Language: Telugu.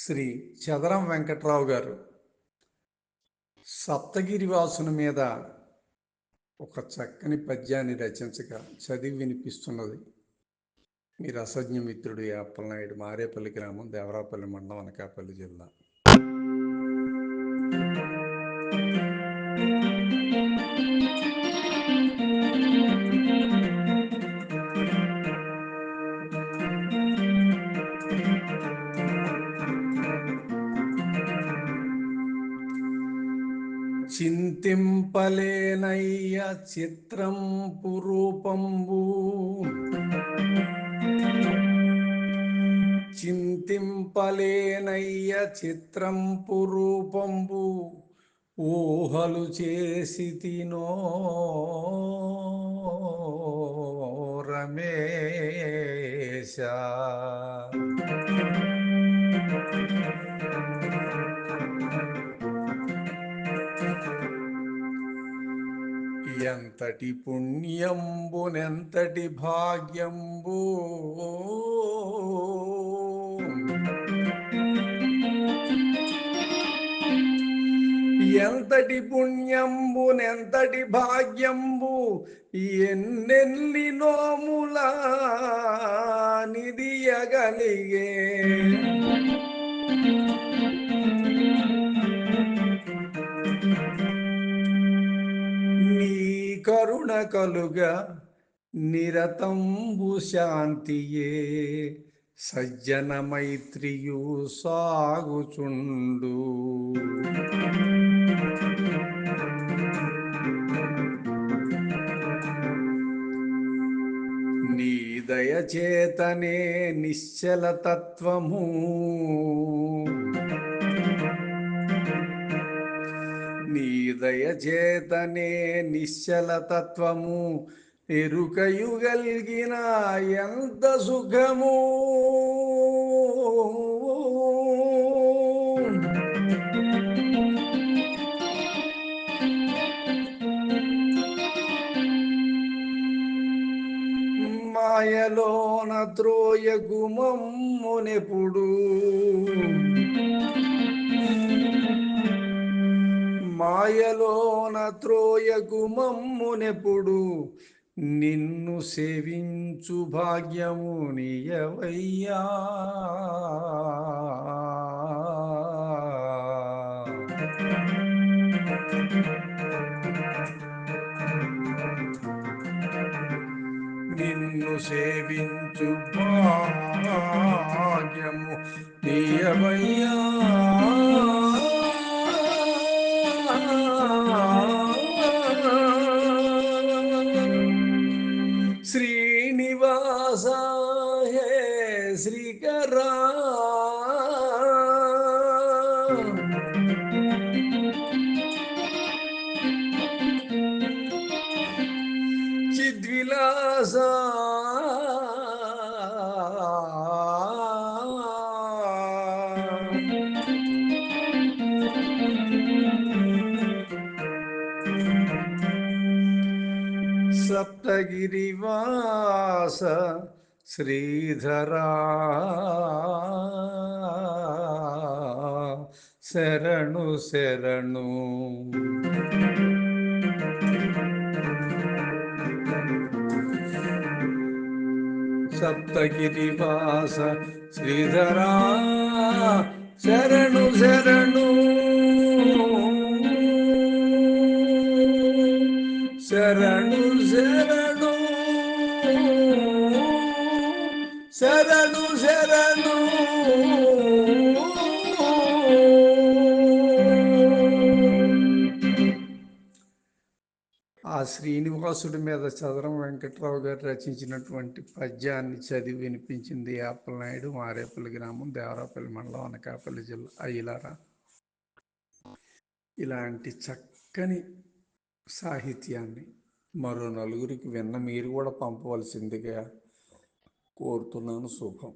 శ్రీ చదరం వెంకట్రావు గారు సప్తగిరి వాసుని మీద ఒక చక్కని పద్యాన్ని రచించగా చదివి వినిపిస్తున్నది. మీరు అసజ్ఞ మిత్రుడు అప్పలనాయుడు మారేపల్లి గ్రామం దేవరాపల్లి మండలం అనకాపల్లి జిల్లా. చింతింపలేనయ్య చిత్రం పురూపంబు చింతింపలేనయ్య చిత్రం పురూపంబు ఊహలు చేసి తినో రమేశా. ఎంతటి పుణ్యంబునెంతటి భాగ్యంబు. ఎంతటి పుణ్యంబునెంతటి భాగ్యంబు ఎన్నెల్లి నోములా నిదియగలిగే కలుగా నిరతంబు శాంతియే సజ్జన మైత్రియు సాగుచుండు. నీ దయచేతనే నిశ్చల తత్వము. హృదయచేతనే నిశ్చలతత్వము నిశ్చల తత్వము ఎంత సుఖము? మాయలోన త్రోయ గుమమ్మునెప్పుడు మాయలోన త్రోయ గుమమ్మునెప్పుడు నిన్ను సేవించు భాగ్యము నీయవయ్యా. నిన్ను సేవించు భాగ్యము నీయవయ్యా. सप्तगिरिवास श्रीधरा। శరణు శరణు సప్తగిరివాస శ్రీధరా శరణు శరణు శరణు శరణు శరణు శరణు ఆ శ్రీనివాసుడి మీద చదరం వెంకట్రావు గారు రచించినటువంటి పద్యాన్ని చదివి వినిపించింది యాపలనాయుడు మారేపల్లి గ్రామం దేవరాపల్లి మండలం అనకాపల్లి జిల్లా అయ్యలారా ఇలాంటి చక్కని సాహిత్యాన్ని మరో నలుగురికి విన్న మీరు కూడా పంపవలసిందిగా కోరుతున్నాను. శుభం.